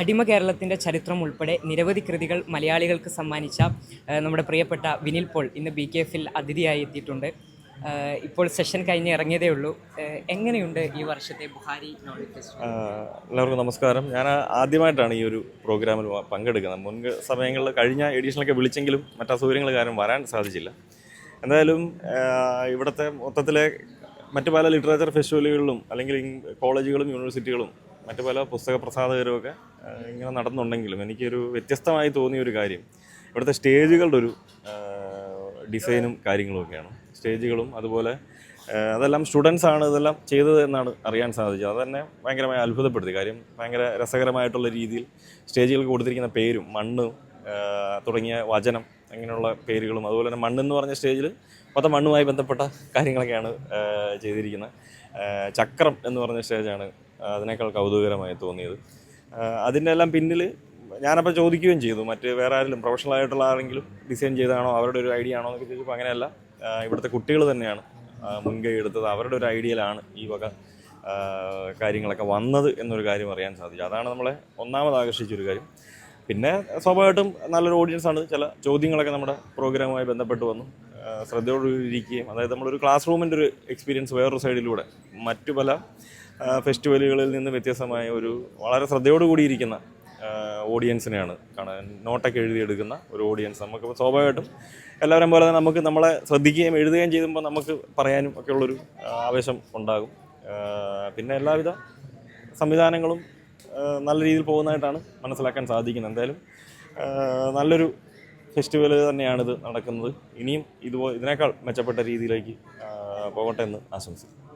അടിമ കേരളത്തിന്റെ ചരിത്രം ഉൾപ്പെടെ നിരവധി കൃതികൾ മലയാളികൾക്ക് സമ്മാനിച്ച നമ്മുടെ പ്രിയപ്പെട്ട വിനിൽ പോൾ ഇന്ന് ബി കെ എഫിൽ അതിഥിയായി എത്തിയിട്ടുണ്ട്. ഇപ്പോൾ സെഷൻ കഴിഞ്ഞ് ഇറങ്ങിയതേ ഉള്ളൂ. എങ്ങനെയുണ്ട് ഈ വർഷത്തെ ബുഹാരി എല്ലാവർക്കും നമസ്കാരം. ഞാൻ ആദ്യമായിട്ടാണ് ഈ ഒരു പ്രോഗ്രാമിൽ പങ്കെടുക്കുന്നത്. മുൻ സമയങ്ങളിൽ കഴിഞ്ഞ എഡിഷനൊക്കെ വിളിച്ചെങ്കിലും മറ്റു അസൗകര്യങ്ങൾ കാരണം വരാൻ സാധിച്ചില്ല. എന്തായാലും ഇവിടുത്തെ മൊത്തത്തിലെ മറ്റ് പല ലിറ്ററേച്ചർ ഫെസ്റ്റിവലുകളിലും അല്ലെങ്കിൽ കോളേജുകളും യൂണിവേഴ്സിറ്റികളും മറ്റു പല പുസ്തക പ്രസാധകരും ഒക്കെ ആഹ് ഇങ്ങനെ നടന്നുണ്ടെങ്കിലും എനിക്കൊരു വ്യത്യസ്തമായി തോന്നിയ ഒരു കാര്യം. ഇവിടുത്തെ സ്റ്റേജുകളുടെ ഒരു ഡിസൈനും കാര്യങ്ങളുമൊക്കെയാണ്. സ്റ്റേജുകളും അതുപോലെ അതെല്ലാം സ്റ്റുഡൻസ് ആണ് ഇതെല്ലാം ചെയ്തത് എന്നാണ് അറിയാൻ സാധിച്ചത്. അത് തന്നെ ഭയങ്കരമായി അത്ഭുതപ്പെടുത്തി. കാര്യം ഭയങ്കര രസകരമായിട്ടുള്ള രീതിയിൽ സ്റ്റേജുകൾക്ക് കൊടുത്തിരിക്കുന്ന പേരും മണ്ണ് തുടങ്ങിയ വചനം അങ്ങനെയുള്ള പേരുകളും അതുപോലെ തന്നെ മണ്ണെന്ന് പറഞ്ഞ സ്റ്റേജിൽ മൊത്തം മണ്ണുമായി ബന്ധപ്പെട്ട കാര്യങ്ങളൊക്കെയാണ് ചെയ്തിരിക്കുന്നത്. ചക്രം എന്ന് പറഞ്ഞ സ്റ്റേജാണ് അതിനേക്കാൾ കൗതുകകരമായി തോന്നിയത്. അതിന്റെ എല്ലാം പിന്നിൽ ഞാനപ്പോൾ ചോദിക്കുകയും ചെയ്തു. മറ്റ് വേറെ ആരെങ്കിലും പ്രൊഫഷണൽ ആയിട്ടുള്ള ആരെങ്കിലും ഡിസൈൻ ചെയ്താണോ അവരുടെ ഒരു ഐഡിയ ആണോ എന്നൊക്കെ ചോദിച്ചപ്പോൾ അങ്ങനെയല്ല. ഇവിടുത്തെ കുട്ടികൾ തന്നെയാണ് മുൻകൈ എടുത്തത്. അവരുടെ ഒരു ഐഡിയയിലാണ് ഈ വക കാര്യങ്ങളൊക്കെ വന്നത് എന്നൊരു കാര്യം അറിയാൻ സാധിച്ചു. അതാണ് നമ്മളെ ഒന്നാമത് ആകർഷിച്ചൊരു കാര്യം. പിന്നെ സ്വാഭാവികമായിട്ടും നല്ലൊരു ഓഡിയൻസ് ആണ്. ചില ചോദ്യങ്ങളൊക്കെ നമ്മുടെ പ്രോഗ്രാമുമായി ബന്ധപ്പെട്ട് വന്നു. ശ്രദ്ധയോടെ ശ്രദ്ധയോടുകൂടി ഇരിക്കുകയും അതായത് നമ്മളൊരു ക്ലാസ് റൂമിന്റെ ഒരു എക്സ്പീരിയൻസ് വേറൊരു സൈഡിലൂടെ മറ്റു പല ഫെസ്റ്റിവലുകളിൽ നിന്ന് വ്യത്യസ്തമായ ഒരു വളരെ ശ്രദ്ധയോട് കൂടിയിരിക്കുന്ന ഓഡിയൻസിനെയാണ് കാണാൻ നോട്ടൊക്കെ എഴുതിയെടുക്കുന്ന ഒരു ഓഡിയൻസ്. നമുക്ക് സ്വാഭാവികമായിട്ടും എല്ലാവരും പോലെ തന്നെ നമുക്ക് നമ്മളെ ശ്രദ്ധിക്കുകയും എഴുതുകയും ചെയ്യുമ്പോൾ നമുക്ക് പറയാനും ഒക്കെ ഉള്ളൊരു ആവേശം ഉണ്ടാകും. പിന്നെ എല്ലാവിധ സംവിധാനങ്ങളും നല്ല രീതിയിൽ പോകുന്നതായിട്ടാണ് മനസ്സിലാക്കാൻ സാധിക്കുന്നത്. എന്തായാലും നല്ലൊരു ഫെസ്റ്റിവൽ തന്നെയാണിത് നടക്കുന്നത്. ഇനിയും ഇതുപോലെ ഇതിനേക്കാൾ മെച്ചപ്പെട്ട രീതിയിലേക്ക് പോകട്ടെ എന്ന് ആശംസിക്കുന്നു.